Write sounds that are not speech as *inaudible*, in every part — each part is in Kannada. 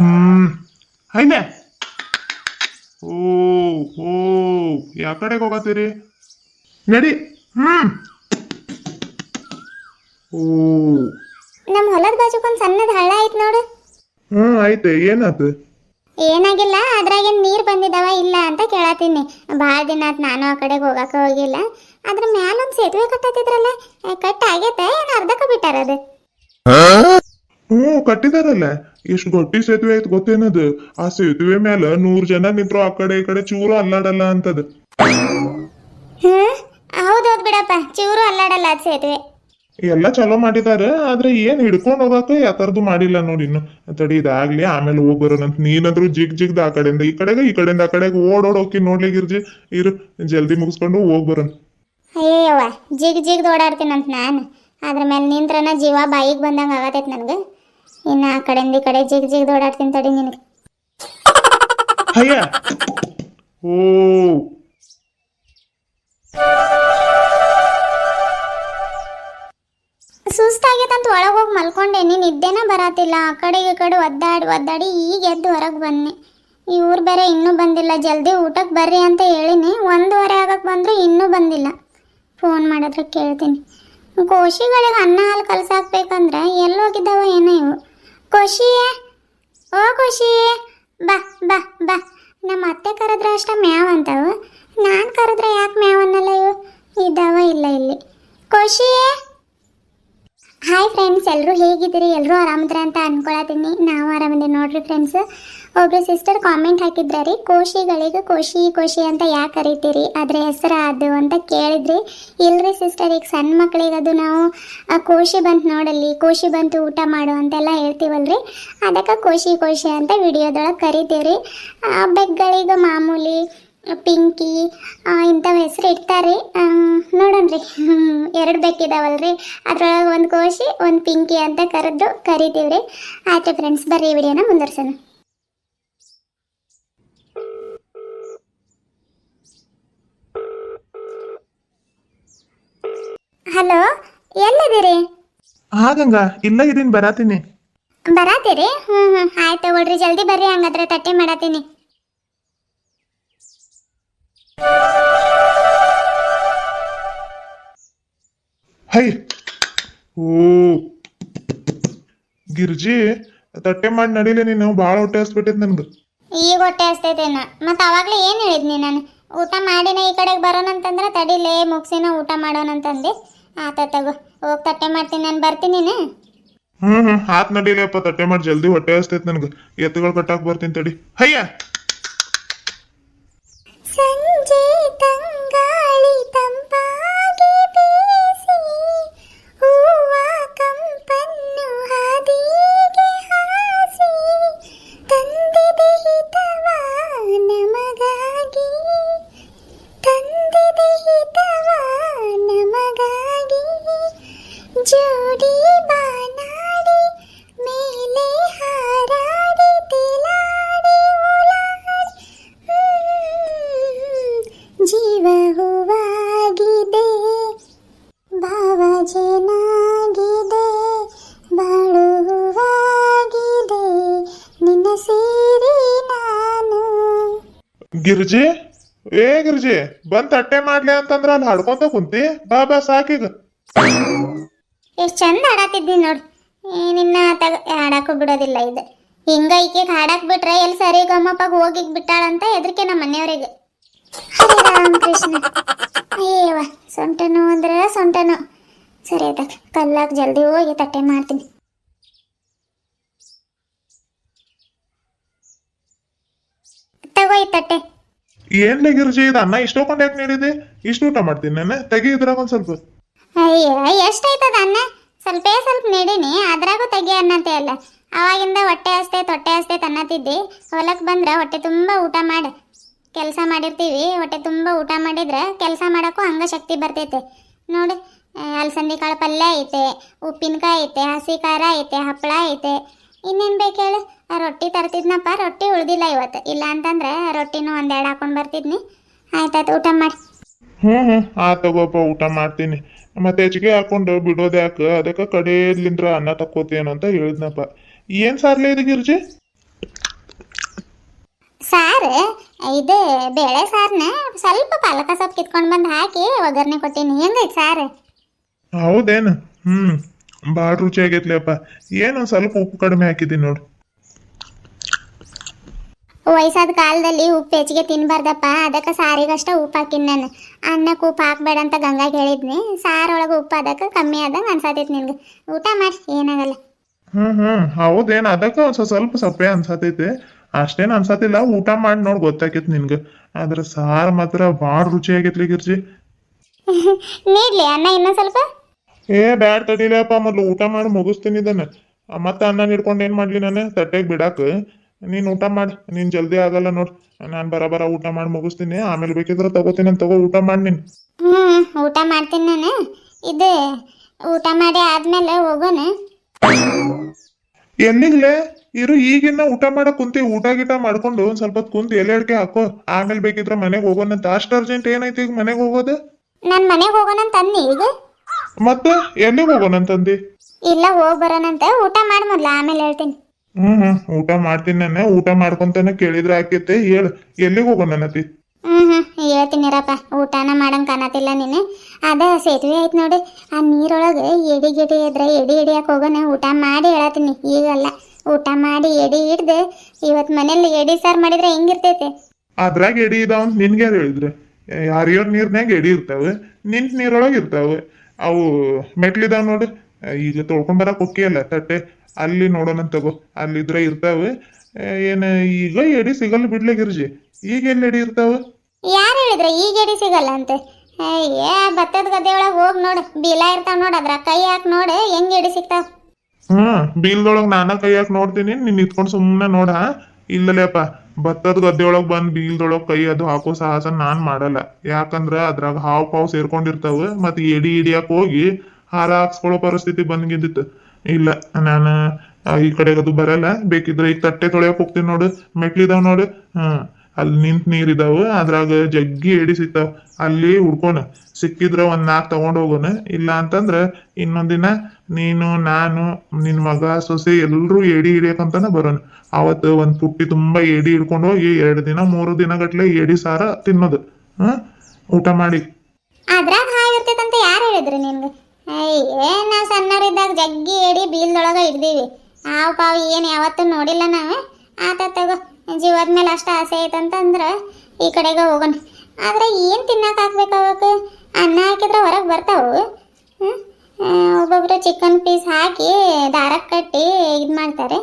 ಹ್ಮ್. ಹೈನೆ ಓ ಓ ಯಾವ ಕಡೆಗೆ ಹೋಗತ್ತೀರಿ? ನಡಿ. ಹ್ಮ್. ಓ. ನಮ್ಮ ಹೊಲದ ಬಾಜುಕೊಂದು ಸಣ್ಣದ ಹಳ್ಳ ಐತ್ ನೋಡು. ಹ್ಮ್ ಐತೆ ಏನಾತು? ಏನಾಗಿಲ್ಲ ಅದ್ರಾಗೇನು ನೀರ್ ಬಂದಿದಾವ ಇಲ್ಲ ಅಂತ ಕೇಳತ್ತೀನಿ. ಭಾಳ ದಿನ ಆತ್ ನಾನು ಆ ಕಡೆಗೆ ಹೋಗಕ್ಕೆ ಹೋಗಿಲ್ಲ. ಅದ್ರ ಒಂದು ಸೇತುವೆ ಕಟ್ಟತ್ತಿದ್ರಲ್ಲ ಕಟ್ ಆಗೈತೆ ಏನ್ ಅರ್ಧಕ್ಕ ಬಿಟ್ಟಾರ ಅದು? ಹ್ಞೂ ಕಟ್ಟಿದಾರಲ್ಲ. ಎಷ್ಟು ಗಟ್ಟಿ ಸೇತುವೆ ಐತ್ ಗೊತ್ತೇನದು? ಆ ಸೇತುವೆ ಮ್ಯಾಲ ನೂರ್ ಜನ ನಿಂತ್ರು ಆ ಕಡೆ ಈ ಕಡೆ ಚೂರು ಅಲ್ಲಾಡಲ್ಲ ಅಂತದ. ಹ್ಮ್ ಹೌದೌದ್ ಬಿಡಪ್ಪ. ಚೂರು ಅಲ್ಲಾಡಲ್ಲ ಅದ್ ಸೇತುವೆ. ಎಲ್ಲ ಚಲೋ ಮಾಡಿದಾರ ಆದ್ರೆ ಏನ್ ಹಿಡ್ಕೊಂಡ್ ಹೋಗಾಕ ಯಾತರದ್ದು ಮಾಡಿಲ್ಲ ನೋಡಿ ಇನ್ನು. ತಡಿ ಇದಾಗ್ಲಿ ಆಮೇಲೆ ಹೋಗ್ ಬರೋಣಂತ ನೀನಂದ್ರು ಜಿಗ್ ಜಿಗ್ದ ಆ ಕಡೆಯಿಂದ ಈ ಕಡೆಗ ಈ ಕಡೆಯಿಂದ ಆ ಕಡೆಗೆ ಓಡೋಡ್ ಹೋಗಿ ನೋಡ್ಲಿಗಿರ್ಜಿ ಇರು ಜಲ್ದಿ ಮುಗಿಸ್ಕೊಂಡು ಹೋಗ್ ಬರೋಣ. ಅಯ್ಯವ್ವ ಜಿಗ್ ಜಿಗ್ ಓಡಾಡ್ತೀನಂತ ನಾನು. ಅದ್ರ ಮೇಲೆ ನಿಂತ್ರನ ಜೀವ ಬಾಯಿಗೆ ಬಂದಂಗೆ ಆಗತೈತೆ ನನಗೆ. ಇನ್ನು ಆ ಕಡೆಯಿಂದ ಈ ಕಡೆ ಜಿಗ್ ಜಿಗ್ ಓಡಾಡ್ತೀನಿ ತಡಿ ನಿನಗೆ. ಅಯ್ಯ! ಓ ಸುಸ್ತಾಗೈತಂತ ಒಳಗೆ ಹೋಗಿ ಮಲ್ಕೊಂಡೆ. ನೀನು ನಿದ್ದೆನೇ ಬರತ್ತಿಲ್ಲ ಆ ಕಡೆ ಈ ಕಡೆ ಒದ್ದಾಡಿ ಒದ್ದಾಡಿ ಈಗ ಎದ್ದು ಹೊರಗೆ ಬನ್ನಿ. ಈ ಊರು ಬೇರೆ ಇನ್ನೂ ಬಂದಿಲ್ಲ. ಜಲ್ದಿ ಊಟಕ್ಕೆ ಬರ್ರಿ ಅಂತ ಹೇಳಿನಿ. ಒಂದೂವರೆ ಆಗಕ್ಕೆ ಬಂದರೂ ಇನ್ನೂ ಬಂದಿಲ್ಲ. ಫೋನ್ ಮಾಡಿದ್ರೆ ಕೇಳ್ತೀನಿ. ಕೋಶಿಗಳಿಗೆ ಅನ್ನ ಹಾಲು ಕಲಸಾಕ್ಬೇಕಂದ್ರೆ ಎಲ್ಲಿ ಹೋಗಿದ್ದಾವ ಏನೋ ಇವು. ಖುಷಿ ಓ ಖುಷಿಯೇ ಬಾ ಬಾ ಬಾ. ನಮ್ಮ ಅತ್ತೆ ಕರೆದ್ರೆ ಅಷ್ಟ ಮ್ಯಾವ್ ಅಂತಾವು. ನಾನು ಕರೆದ್ರೆ ಯಾಕೆ ಮ್ಯಾವ್ ಅನ್ನಲ್ಲ ಇವು? ಇದ್ದಾವ ಇಲ್ಲ ಇಲ್ಲಿ. ಕೋಶಿ ಹಾಯ್ ಫ್ರೆಂಡ್ಸ್ ಎಲ್ಲರೂ ಹೇಗಿದ್ದೀರಿ? ಎಲ್ಲರೂ ಆರಾಮಿದ್ರೆ ಅಂತ ಅನ್ಕೊಳತೀನಿ ನಾವು ಆರಾಮಿದ್ದೀವಿ ನೋಡ್ರಿ ಫ್ರೆಂಡ್ಸ್ ಒಬ್ರು ಸಿಸ್ಟರ್ ಕಾಮೆಂಟ್ ಹಾಕಿದ್ರ ರೀ? ಕೋಶಿಗಳಿಗೆ ಕೋಶಿ ಕೋಶಿ ಅಂತ ಯಾಕೆ ಕರಿತೀರಿ? ಅದ್ರ ಹೆಸರು ಅದು ಅಂತ ಕೇಳಿದ್ರಿ. ಇಲ್ರಿ ಸಿಸ್ಟರ್ ಈಗ ಸಣ್ಣ ಮಕ್ಕಳಿಗೆ ಅದು ನಾವು, ಆ, ಕೋಶಿ ಬಂತು ನೋಡಲ್ಲಿ, ಕೋಶಿ ಬಂತು ಊಟ ಮಾಡು ಅಂತೆಲ್ಲ ಹೇಳ್ತೀವಲ್ರಿ? ಅದಕ್ಕೆ ಕೋಶಿ ಕೋಶಿ ಅಂತ ವಿಡಿಯೋದೊಳಗೆ ಕರಿತೀವ್ರಿ. ಬೆಗ್ಗಳಿಗೆ ಮಾಮೂಲಿ ಪಿಂಕಿ ಇಂಥವ್ ಹೆಸರು ಇಡ್ತಾರೆ. ನೋಡೋಣ್ರಿ. ಎರಡು ಬೇಕಿದಾವಲ್ರಿ. ಅದ್ರೊಳಗೆ ಒಂದು ಕೋಶಿ ಒಂದು ಪಿಂಕಿ ಅಂತ ಕರೆದು ರೀ ಆಯ್ತು ಫ್ರೆಂಡ್ಸ್ ಬರ್ರಿ ವಿಡಿಯೋನ ಮುಂದುವರ್ಸೋಣ. ಹಲೋ ಎಲ್ಲಿದ್ದೀರಿ ಹಾಗಂಗ ಇಲ್ಲ ಇದೀನಿ ಬರಾತೀನಿ. ಬರಾತೀರಿ? ಹ್ಞೂ ಹ್ಞೂ ಆಯ್ತು ಜಲ್ದಿ ಬರ್ರಿ ಹಂಗಾದ್ರೆ ತಟ್ಟೆ ಮಾಡತ್ತೀನಿ. ಹೈ. ಓ ಗಿರ್ಜಿ ತಟ್ಟೆ ಮಾಡಿ ನಡೀಲಿ ನೀನು ಭಾಳ ಹೊಟ್ಟೆ ಹಸ್ಬಿಟ್ಟಿದ್ ನನ್ಗೆ. ಈಗ ಹೊಟ್ಟೆ ಹಸ್ತೈತೇನ ಮತ್ತೆ ಅವಾಗಲೇ ಏನು ಹೇಳಿದ್ನಿ ನಾನು? ಊಟ ಮಾಡಿನ ಈ ಕಡೆಗೆ ಬರೋಣಂತಂದ್ರೆ ತಡಿಲೇ ಮುಗಿಸಿನ ಊಟ ಮಾಡೋಣಂತಂದೆ. ಆತ ತಗೋ. ಹೋಗಿ ತಟ್ಟೆ ಮಾಡ್ತೀನಿ ನಾನು ಬರ್ತೀನಿ ನೀನು ಹ್ಮ್ ಹ್ಮ್. ಹಾತ್ ಅಪ್ಪ ತಟ್ಟೆ ಮಾಡಿ ಜಲ್ದಿ ಹೊಟ್ಟೆ ಹಸ್ತೈತೆ ನನ್ಗೆ. ಎತ್ತುಗಳು ಕಟ್ಟಾಕ್ ಬರ್ತೀನಿ ತಡಿ. ಹಯ್ಯ! ಗಿರ್ಜಿ? ಏ ಗಿರ್ಜಿ, ಬಂದ್ ತಟ್ಟೆ ಮಾಡ್ಲಿ ಅಂತಂದ್ರ ಅಲ್ಲಿ ಹಾಡ್ಕೊಂತ ಕುಂತಿ? ಬಾ ಬಾ, ಸಾಕೀಗ. ಎಷ್ಟ್ ಚಂದ ಆಡಾತಿದ್ದಿ ನೋಡ್. ನಿನ್ನ ತಗ ಬಿಡೋದಿಲ್ಲ ಇದು. ಹಿಂಗ ಈಕೆಗೆ ಹಾಡಕ್ ಬಿಟ್ರೆ ಎಲ್ಲಿ ಸರಿ ಗಮ್ಮಪ್ಪಾಗ ಹೋಗಿ ಬಿಟ್ಟಾಳಂತ ಹೆದರಿಕೆ ನಮ್ಮ ಮನೆಯವರಿಗೆ. ರಾಮ ಕೃಷ್ಣ. ಅಯ್ಯವ ಸೊಂಟ ನೋವು ಅಂದ್ರೆ ಸೊಂಟ ನೋವು ಸರಿ ಅದ ಕಲ್ಲಾಕ್ ಜಲ್ದಿ ಹೋಗಿ ತಟ್ಟೆ ಮಾಡ್ತೀನಿ. ತಗೋ ಈ ತಟ್ಟೆ. ಏನ್ಲೇ ಗಿರ್ಜಿ ಇದು ಅನ್ನ ಇಷ್ಟೊಂದು ಯಾಕೆ ನೀಡಿದೆ ಇಷ್ಟು ಊಟ ಮಾಡ್ತೀನಿ ನಾನು ತೆಗಿ ಇದ್ರಾಗ ಒಂದ್ ಸ್ವಲ್ಪ. ಅಯ್ಯೋ ಎಷ್ಟಾಯ್ತದ ಅನ್ನ? ಸ್ವಲ್ಪೇ ಸ್ವಲ್ಪ ನೀಡೀನಿ ಅದ್ರಾಗೂ ತೆಗಿ ಅನ್ನತೆ ಅಲ್ಲ ಅವಾಗಿಂದ ಹೊಟ್ಟೆ ಅಷ್ಟೇ ತೊಟ್ಟೆ ಅಷ್ಟೇ ತನ್ನತಿದ್ದಿ. ಹೊಲಕ್ಕೆ ಬಂದ್ರ ಹೊಟ್ಟೆ ತುಂಬಾ ಊಟ ಮಾಡಿ. ಕೆಲಸ ಮಾಡಿರ್ತೀವಿ ಹೊಟ್ಟೆ ತುಂಬಾ ಊಟ ಮಾಡಿದ್ರೆ ಕೆಲಸ ಮಾಡೋಕ್ಕೂ ಹಂಗ ಶಕ್ತಿ ಬರ್ತೈತೆ. ನೋಡು ಅಲ್ಸಂದಿ ಕಾಳು ಪಲ್ಯ ಐತೆ ಉಪ್ಪಿನಕಾಯಿ ಐತೆ ಹಸಿ ಖಾರ ಐತೆ ಹಪ್ಪಳ ಐತೆ. ಇನ್ನೇನು ಬೇಕು ಹೇಳು? ರೊಟ್ಟಿ ತರ್ತಿದ್ನಪ್ಪ ರೊಟ್ಟಿ ಉಳ್ದಿಲ್ಲ ಇವತ್ತು. ಇಲ್ಲ ಅಂತಂದ್ರೆ ರೊಟ್ಟಿನೂ ಒಂದೆರಡು ಹಾಕೊಂಡು ಬರ್ತಿದ್ನಿ. ಆಯ್ತಾಯ್ತು ಊಟ ಮಾಡಿ. ಹ್ಞೂ ಹ್ಞೂ ಆ ತಗೋಪ್ಪ ಊಟ ಮಾಡ್ತೀನಿ. ಮತ್ತೆ ಹೆಚ್ಚಿಗೆ ಹಾಕೊಂಡು ಬಿಡೋದು ಯಾಕೆ? ಅದಕ್ಕೆ ಕಡೆಯಲ್ಲಿಂದ್ರ ಅನ್ನ ತಕ್ಕೋತೇನು ಅಂತ ಹೇಳಿದ್ನಪ್ಪ. ಏನು ಸಾರ್ಲೆ ಇದು ಗಿರ್ಜಿ? ಸಾರ್ ಇದು ಬೇಳೆ ಸಾರ್ನ ಸ್ವಲ್ಪ ಪಾಲಕ ಸೊಪ್ಪು ಕಿತ್ಕೊಂಡು ಬಂದು ಹಾಕಿ ಒಗ್ಗರಣೆ ಕೊಟ್ಟೀನಿ. ಹೆಂಗೈತೆ ಸಾರು? ಹೌದೇನು? ಹ್ಞೂ ಭಾಳ ರುಚಿ ಆಗೈತ್ಲೆಪ್ಪ ಏನು ಸ್ವಲ್ಪ ಉಪ್ಪು ಕಡಿಮೆ ಹಾಕಿದ್ದೀನಿ ನೋಡು. ವಯಸ್ಸಾದ ಕಾಲದಲ್ಲಿ ಉಪ್ಪು ಹೆಚ್ಚಿಗೆ ತಿನ್ಬಾರ್ದಪ್ಪ. ಅದಕ್ಕೆ ಸಾರಿಗಷ್ಟ ಉಪ್ಪು ಹಾಕಿನ್ ನಾನು. ಅನ್ನಕ್ಕೆ ಉಪ್ಪು ಹಾಕ್ಬೇಡ ಅಂತ ಗಂಗಾಗೆ ಹೇಳಿದ್ನಿ. ಸಾರೊಳಗೆ ಉಪ್ಪು ಅದಕ್ಕೆ ಕಮ್ಮಿ ಆದಂಗೆ ಅನ್ಸತೈತಿ ನಿನ್ಗೆ. ಊಟ ಮಾಡಿ ಏನಾಗಲ್ಲ. ಹ್ಮ್ ಹ್ಮ್. ಹೌದೇನು? ಅದಕ್ಕೆ ಒಂದು ಸ್ವಲ್ಪ ಸಪ್ಪೆ ಅನ್ಸತೈತಿ. ಅಷ್ಟೇನು ಅನ್ಸತಿಲ್ಲ. ಊಟ ಮಾಡಿ ನೋಡಿ ಗೊತ್ತಾಕೈತಿ ನಿನ್ಗೆ. ಆದ್ರೆ ಸಾರು ಮಾತ್ರ ಭಾಳ ರುಚಿ ಆಗೈತ್ಲಿ ಗಿರ್ಜಿ. *laughs* ನೀಡ್ಲಿ ಅನ್ನ ಇನ್ನೊಂದು ಸ್ವಲ್ಪ? ಏ ಬ್ಯಾಡ್ ತಡಿಲಪ್ಪ ಮೊದ್ಲು ಊಟ ಮಾಡಿ ಮುಗಿಸ್ತೀನಿ ಇದನ್ನ. ಮತ್ತೆ ಅನ್ನ ಹಿಡ್ಕೊಂಡು ಏನು ಮಾಡಲಿ ನಾನು? ತಟ್ಟೆಗೆ ಬಿಡಾಕ. ನೀನು ಊಟ ಮಾಡಿ ನೀನ್ ಜಲ್ದಿ ಆಗಲ್ಲ ನೋಡ್. ನಾನ್ ಬರ ಊಟ ಮಾಡಿ ಮುಗಿಸ್ತೀನಿ. ಆಮೇಲೆ ಬೇಕಿದ್ರೆ ತಗೋತೀನಿ ಅಂತ ತಗೋ ಊಟ ಮಾಡಿ ನೀನ್. ಹ್ಮ್ ಊಟ ಮಾಡ್ತೀನಿ ನಾನು. ಇದು ಊಟ ಮಾಡಿ ಆದ್ಮೇಲೆ ಹೋಗೋಣ. ಎಂದಿಂಗ್ಲೆ ಇರು ಈಗಿನ್ನ ಊಟ ಮಾಡಕ್ ಕುಂತಿ ಊಟ ಗೀಟ ಮಾಡ್ಕೊಂಡು ಒಂದ್ ಸ್ವಲ್ಪ ಕುಂತಿ ಎಲೆ ಅಡಿಕೆ ಹಾಕೋ. ಆಮೇಲೆ ಬೇಕಿದ್ರೆ ಮನೆಗೆ ಹೋಗೋಣಂತ ಅಷ್ಟು ಅರ್ಜೆಂಟ್ ಏನೈತಿ ಈಗ ಮನೆಗೆ ಹೋಗೋದು? ನಾನ್ ಮನೆಗೆ ಹೋಗೋಣ ಅಂತ ಅಂದಿ ಈಗ. ಮತ್ತೆ ಎಲ್ಲಿಗೆ ಹೋಗೋಣಂತಂದಿ ಇಲ್ಲ ಹೋಗಿ ಬರೋಣಂತ ಊಟ ಮಾಡಿ ಮೊದ್ಲು ಆಮೇಲೆ ಹೇಳ್ತೀನಿ. ಹ್ಮ್ ಹ್ಮ್ ಊಟ ಮಾಡ್ತೀನಿ ನಾನು. ಊಟ ಮಾಡ್ಕೊಂತಾನೆ ಕೇಳಿದ್ರೆ ಆಕೈತೆ. ಹೇಳು ಎಲ್ಲಿಗೆ ಹೋಗೋಣನತಿ ಹ್ಮ್ ಹ್ಮ್ ಹೇಳ್ತೀನಿರಪ್ಪ ಊಟನ ಮಾಡಂಗ್ ಕಾಣತಿಲ್ಲ ನೀನು. ಅದ ಸೇತುವೆ ಐತ್ ನೋಡಿ. ಆ ನೀರೊಳಗೆ ಎಡಿ ಗಿಡಿ ಇದ್ರೆ ಎಡಿ ಹಿಡಿಯಕ್ ಹೋಗೋಣ ಊಟ ಮಾಡಿ ಹೇಳತ್ತೀನಿ. ಈಗಲ್ಲ. ಊಟ ಮಾಡಿ ಎಡಿ ಹಿಡ್ದು ಇವತ್ ಮನೇಲಿ ಎಡಿ ಸಾರ್ ಮಾಡಿದ್ರೆ ಹೆಂಗಿರ್ತೈತೆ? ಅದ್ರಾಗ ಎಡಿ ಇದಾವ ಅಂತ ನಿನ್ಗೆ ಯಾರು ಹೇಳಿದ್ರೆ ಯಾರ್ಯಾರ ನೀರ್ನಾಗ ಎಡಿ ಇರ್ತಾವೆ. ನಿಂತ ನೀರೊಳಗೆ ಇರ್ತಾವೆ. ಅವು ಮೆಟ್ಲಿದಾವ್ ನೋಡು. ಈಗ ತೊಳ್ಕೊಂಡ್ ಬರಕ್ ಹೊಕ್ಕಿಯಲ್ಲ ತಟ್ಟೆ. ಅಲ್ಲಿ ನೋಡೋಣ ತಗೋ. ಅಲ್ಲಿದ್ರೆ ಇರ್ತಾವೆ. ಏನ ಈಗ ಎಡಿ ಸಿಗಲ್ಲ ಬಿಡ್ಲೆ ಗಿರ್ಜಿ. ಈಗ ಎಲ್ಲಿ ಎಡಿ ಇರ್ತಾವ? ಯಾರು ಹೇಳಿದ್ರೆ ಈಗ ಎಡಿ ಸಿಗಲ್ಲ ಅಂತ? ಏ ಭತ್ತದ ಗದ್ದೆ ಒಳಗೆ ಹೋಗಿ ನೋಡು. ಬೀಲ ಇರ್ತಾವ ನೋಡು ಅದ್ರ. ಕೈ ಹಾಕಿ ನೋಡು ಹೆಂಗ್ ಎಡಿ ಸಿಗ್ತಾವ? ಹ್ಮ್ ಬೀಲ್ದೊಳಗ್ ನಾನ ಕೈಯಾಕ್ ನೋಡ್ತೀನಿ. ನೀನ್ ನಿಂತ್ಕೊಂಡ್ ಸುಮ್ಮನೆ ನೋಡ. ಇಲ್ಲಲೇಪ್ಪ ಭತ್ತದ ಒಳಗ್ ಬಂದ್ ಬೀಲ್ದೊಳಗ್ ಕೈ ಅದು ಹಾಕೋ ಸಾಹಸ ನಾನ್ ಮಾಡಲ್ಲ. ಯಾಕಂದ್ರ ಅದ್ರಾಗ ಹಾವು ಪಾವ್ ಸೇರ್ಕೊಂಡಿರ್ತಾವ. ಮತ್ ಎಡಿ ಹಿಡಿಯಾಕ್ ಹೋಗಿ ಹಾರ ಹಾಕ್ಸ್ಕೊಳ್ಳೋ ಪರಿಸ್ಥಿತಿ ಬಂದ್ಗಿದ್ದಿತ್ತು ಇಲ್ಲ, ನಾನು ಈ ಕಡೆ ಅದು ಬರಲ್ಲ. ಬೇಕಿದ್ರೆ ಈಗ ತಟ್ಟೆ ತೊಳೆಯಕ್ ಹೋಗ್ತೀನಿ ನೋಡು. ಮೆಟ್ಲಿದಾವ್ ನೋಡು. ಹ್ಮ್ ಅಲ್ಲಿ ನಿಂತ ನೀರ್ ಇದಾವ ಅದ್ರಾಗ ಜಗ್ಗಿ ಎಡಿ ಸಿಗ್ತಾವ. ಅಲ್ಲಿ ಹುಡ್ಕೋಣ ಸಿಕ್ಕಿದ್ರ ಒಂದ್ ನಾಕ್ ತಗೊಂಡ್ ಹೋಗೋಣ. ಇಲ್ಲ ಅಂತಂದ್ರ ಇನ್ನೊಂದಿನ ನೀನು, ನಾನು, ನಿನ್ ಮಗ, ಸೊಸೆ ಎಲ್ರೂ ಎಡಿ ಹಿಡಿಯಕಂತಾನೆ ಬರೋಣ. ಅವತ್ತು ಒಂದ್ ಪುಟ್ಟಿ ತುಂಬಾ ಎಡಿ ಹಿಡ್ಕೊಂಡು ಹೋಗಿ ಎರಡು ದಿನ, ಮೂರು ದಿನ ಗಟ್ಲೆ ಎಡಿ ಸಾರ ತಿನ್ನೋದು. ಹ್ಮ್ ಊಟ ಮಾಡಿ. ಅದ್ರಾಗ ಹಾಗಿರ್ತೈತಂತ ಯಾರು ಹೇಳಿದ್ರು ಅಯ್ಯೇ ನಾವು ಸಣ್ಣವರಿದ್ದಾಗ ಜಗ್ಗಿ ಏಡಿ ಬೀಲ್ದೊಳಗೆ ಇದ್ದೀವಿ ಹಾವು ಪಾವು ಏನು ಯಾವತ್ತೂ ನೋಡಿಲ್ಲ ನಾವು. ಆತ ತಗೋ, ಜೀವದ ಮೇಲೆ ಅಷ್ಟು ಆಸೆ ಐತಂತಂದ್ರೆ ಈ ಕಡೆಗೆ ಹೋಗೋಣ. ಆದ್ರೆ ಏನು ತಿನ್ನಕ್ಕೆ ಹಾಕ್ಬೇಕು ಅವಕ್ಕೆ? ಅನ್ನ ಹಾಕಿದ್ರೆ ಹೊರಗೆ ಬರ್ತಾವು? ಒಬ್ಬೊಬ್ರು ಚಿಕನ್ ಪೀಸ್ ಹಾಕಿ ದಾರಕ್ಕೆ ಕಟ್ಟಿ ಇದು ಮಾಡ್ತಾರೆ.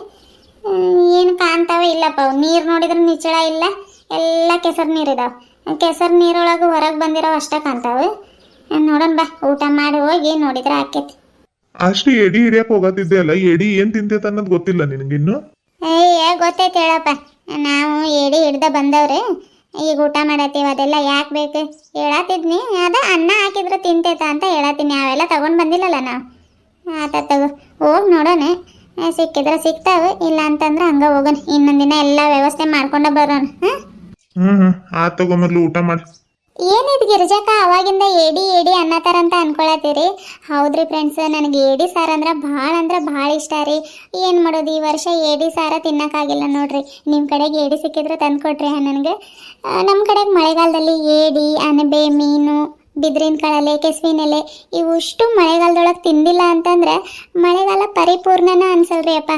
ಏನು ಕಾಣ್ತಾವ ಇಲ್ಲಪ್ಪ ನೀರು ನೋಡಿದ್ರೆ ನಿಚ್ಚಳ ಇಲ್ಲ. ಎಲ್ಲ ಕೆಸರು ನೀರು ಇದಾವೆ. ಕೆಸರು ನೀರೊಳಗೆ ಹೊರಗೆ ಬಂದಿರೋ ಅಷ್ಟೇ ಕಾಣ್ತಾವೆ. ನೋಡೋಣ ಬಾ ಊಟ ಮಾಡಿ ಹೋಗಿ ನೋಡಿದ್ರೆ ಆಕೇತಿ. ಅಷ್ಟು ಎಡಿ ಹಿಡಿಯಕ್ ಹೋಗತ್ತಿದ್ದೆ ಅಲ್ಲ ಎಡಿ ಏನ್ ತಿಂತೈತೆ ಅನ್ನೋದು ಗೊತ್ತಿಲ್ಲ ನಿನಗಿನ್ನು? ಏ ಗೊತ್ತೈತೆ ಹೇಳಪ್ಪ. ನಾವು ಎಡಿ ಹಿಡ್ದ ಬಂದವ್ರೆ ಈಗ ಊಟ ಮಾಡತ್ತೀವಿ ಅದೆಲ್ಲ ಯಾಕೆ ಬೇಕು? ಹೇಳತ್ತಿದ್ನಿ ಅದ ಅನ್ನ ಹಾಕಿದ್ರೆ ತಿಂತೈತ ಅಂತ ಹೇಳತ್ತೀನಿ ಅವೆಲ್ಲ ತಗೊಂಡ್ ಬಂದಿಲ್ಲಲ್ಲ ನಾವು. ಆತ ತಗೋ ಹೋಗಿ ನೋಡೋಣ. ಆ, ಸಿಕ್ಕಿದ್ರೆ ಸಿಗ್ತಾವೆ ಇಲ್ಲ ಅಂತಂದ್ರೆ ಹಂಗೆ ಹೋಗೋಣ. ಇನ್ನೊಂದಿನ ದಿನ ಎಲ್ಲ ವ್ಯವಸ್ಥೆ ಮಾಡ್ಕೊಂಡ ಬರೋಣ ಹಾಂ? ಹ್ಮ್ ಹ್ಮ್ ಆ ತಗೊಂಬರ್ಲು ಊಟ ಮಾಡಿ. ಏನಿದು ಗಿರಿಜಕ್ಕ, ಅವಾಗಿಂದ ಏಡಿ ಏಡಿ ಅನ್ನತಾರ ಅಂತ ಅನ್ಕೊಳತ್ತೀರಿ ಹೌದ್ರಿ ಫ್ರೆಂಡ್ಸ್ ನನಗೆ ಏಡಿ ಸಾರು ಅಂದ್ರೆ ಭಾಳ ಅಂದ್ರೆ ಭಾಳ ಇಷ್ಟ ರೀ. ಏನು ಮಾಡೋದು, ಈ ವರ್ಷ ಏಡಿ ಸಾರ ತಿನ್ನಕ್ಕಾಗಿಲ್ಲ ನೋಡ್ರಿ. ನಿಮ್ಮ ಕಡೆಗೆ ಏಡಿ ಸಿಕ್ಕಿದ್ರೆ ತಂದು ಕೊಟ್ರಿ ನನಗೆ. ನಮ್ಮ ಕಡೆಗೆ ಮಳೆಗಾಲದಲ್ಲಿ ಏಡಿ ಅನಬೆ, ಮೀನು ಬಿದಿರಿನ ಕಳಲೆ ಕೆಸುವಿನ ಎಲೆ ಇವುಷ್ಟು ಮಳೆಗಾಲದೊಳಗೆ ತಿಂದಿಲ್ಲ ಅಂತಂದ್ರೆ ಮಳೆಗಾಲ ಪರಿಪೂರ್ಣನ ಅನ್ಸಲ್ರಿ ಅಪ್ಪ.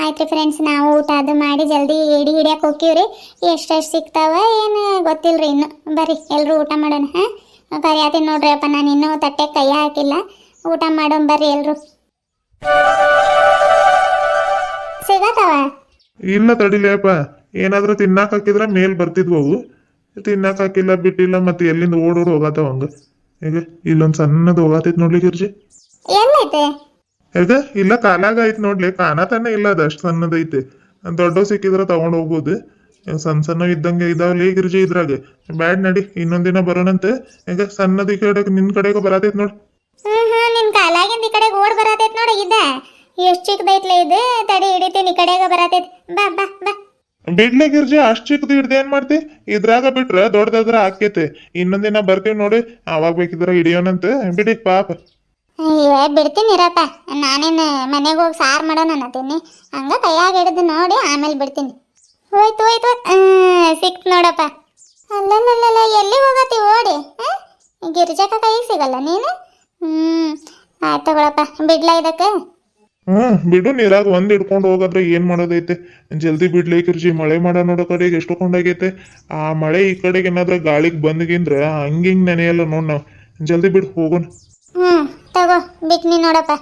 ಆಯ್ತು ಫ್ರೆಂಡ್ಸ್ ನಾವು ಊಟ ಅದು ಮಾಡಿ ಜಲ್ದಿ ಎಡಿ ಹಿಡಿಯಕ್ಕೆ ರೀ ಎಷ್ಟೆಷ್ಟು ಸಿಗ್ತಾವ ಏನು ಗೊತ್ತಿಲ್ರಿ ಇನ್ನು. ಬರ್ರಿ ಎಲ್ಲರೂ ಊಟ ಮಾಡೋಣ, ಹಾಂ? ಕರಿಯಾತೀನಿ ನೋಡ್ರಿ ಅಪ್ಪ, ನಾನು ಇನ್ನೂ ತಟ್ಟೆ ಕೈ ಹಾಕಿಲ್ಲ. ಊಟ ಮಾಡೋಣ ಬರ್ರಿ ಎಲ್ಲರೂ ಸಿಗತ್ತವ ಇಲ್ಲ ತಡಿಲೇಪ್ಪ ಏನಾದರೂ ತಿನ್ನಾಕ್ ಹಾಕಿದ್ರೆ ಮೇಲ್ ಬರ್ತಿದ್ವು ಅವು. ತಿನ್ನಾಕ್ ಹಾಕಿಲ್ಲ ಬಿಟ್ಟಿಲ್ಲ ಮತ್ತೆ ಎಲ್ಲಿಂದ ಓಡೋಡ್ ಹೋಗತ್ತಾವ ಹಂಗ? ಈಗ ಇಲ್ಲೊಂದ್ ಸಣ್ಣದ ಹೋಗತೈತ್ ನೋಡ್ಲಿ ಗಿರ್ಜಿ. ಎಲ್ಲೈತೆ? ಈಗ ಇಲ್ಲ ಕಾಲಾಗ ಐತ್ ನೋಡ್ಲಿ. ಕಾಣತಾನೆ ಇಲ್ಲ ಅದು ಸಣ್ಣದ ಸಣ್ಣದೈತೆ ದೊಡ್ಡ ಸಿಕ್ಕಿದ್ರ ತಗೊಂಡ್ ಹೋಗ್ಬೋದು. ಸಣ್ಣ ಸಣ್ಣ ಇದ್ದಂಗೆ ಇದಾವಲ್ಲಿ ಗಿರ್ಜಿ ಇದ್ರಾಗ. ಬ್ಯಾಡ್ ನಡಿ ಇನ್ನೊಂದಿನ ಬರೋಣಂತೆ. ಈಗ ಸಣ್ಣದ ಈ ಕಡೆ ನಿನ್ ಕಡೆಗೆ ಬರತೈತ್ ನೋಡ್. ಹ್ಞೂ ಹ್ಞೂ ನಿನ್ನ ಕಾಲಾಗಿಂದ ಈ ಕಡೆಗೆ ಓಡ್ ಬರತೈತೆ ನೋಡಿ ಇದ. ಎಷ್ಟು ಚಿಕ್ಕದೈತ್ಲೆ ಇದು? ತಡಿ ಹಿಡಿತೀನಿ ಈ ಕಡೆಗೆ ಬರತೈತ್. ಬಾ ಬಾ ಬಾ. ಬಿಡ್ಲೆ ಗಿರ್ಜಿ ಅಷ್ಟ್ ಚಿಕ್ಕದು ಹಿಡ್ದು ಏನ್ ಮಾಡ್ತಿ? ಇದ್ರಾಗ ಬಿಟ್ರ ದೊಡ್ಡದಾದ್ರ ಆಕೇತಿ. ಇನ್ನೊಂದಿನ ದಿನ ಬರ್ತೀವಿ ನೋಡಿ ಅವಾಗ ಬೇಕಿದ್ರ ಹಿಡಿಯೋನಂತ. ಬಿಡಿ ಪಾಪ. ಬಿಡ್ತೀನಿ ಇರಪ್ಪ. ನಾನೇನು ಮನೆಗೆ ಹೋಗಿ ಸಾರು ಮಾಡೋಣ ಅನ್ನತೀನಿ ಹಂಗ ಕೈಯಾಗ ಹಿಡಿದು ನೋಡಿ ಆಮೇಲೆ ಬಿಡ್ತೀನಿ. ಹೋಯ್ತು ಹೋಯ್ತು. ಸಿಕ್ತು ನೋಡಪ್ಪ. ಅಲ್ಲಲ್ಲಲ್ಲ ಎಲ್ಲಿ ಹೋಗತ್ತಿ ಓಡಿ? ಆ? ಕೈ ಸಿಗಲ್ಲ ನೀನು? ಹ್ಮ್, ಆಯ್ತು ತಗೊಳಪ್ಪ. ಬಿಡ್ಲಾ ಇದಕ್ಕೆ? ಹ್ಮ್, ಬಿಡು ನೀರಾಗ ಒಂದ್ ಹಿಡ್ಕೊಂಡು ಹೋಗಾದ್ರೆ ಏನ್ ಮಾಡೋದೈತೆ? ಜಲ್ದಿ ಬಿಡ್ಲಿ ಕಿರ್ಜಿ ಮಳೆ ಮಾಡ ನೋಡೋ ಕಡೆಗೆ ಎಷ್ಟು ಕೊಂಡಾಗೈತೆ? ಆ ಮಳೆ ಈ ಕಡೆಗೆ ಏನಾದ್ರ ಗಾಳಿಗ್ ಬಂದ್ಗಿಂದ್ರ ಹಂಗಿಂಗ್ ನೆನೆಯಲ್ಲ ನೋಡ್ ನಾವ್. ಜಲ್ದಿ ಬಿಡು, ಹೋಗೋಣ. ಹ್ಮ್, ತಗೋ ಬಿಟ್ನಿ ನೋಡಪ್ಪ.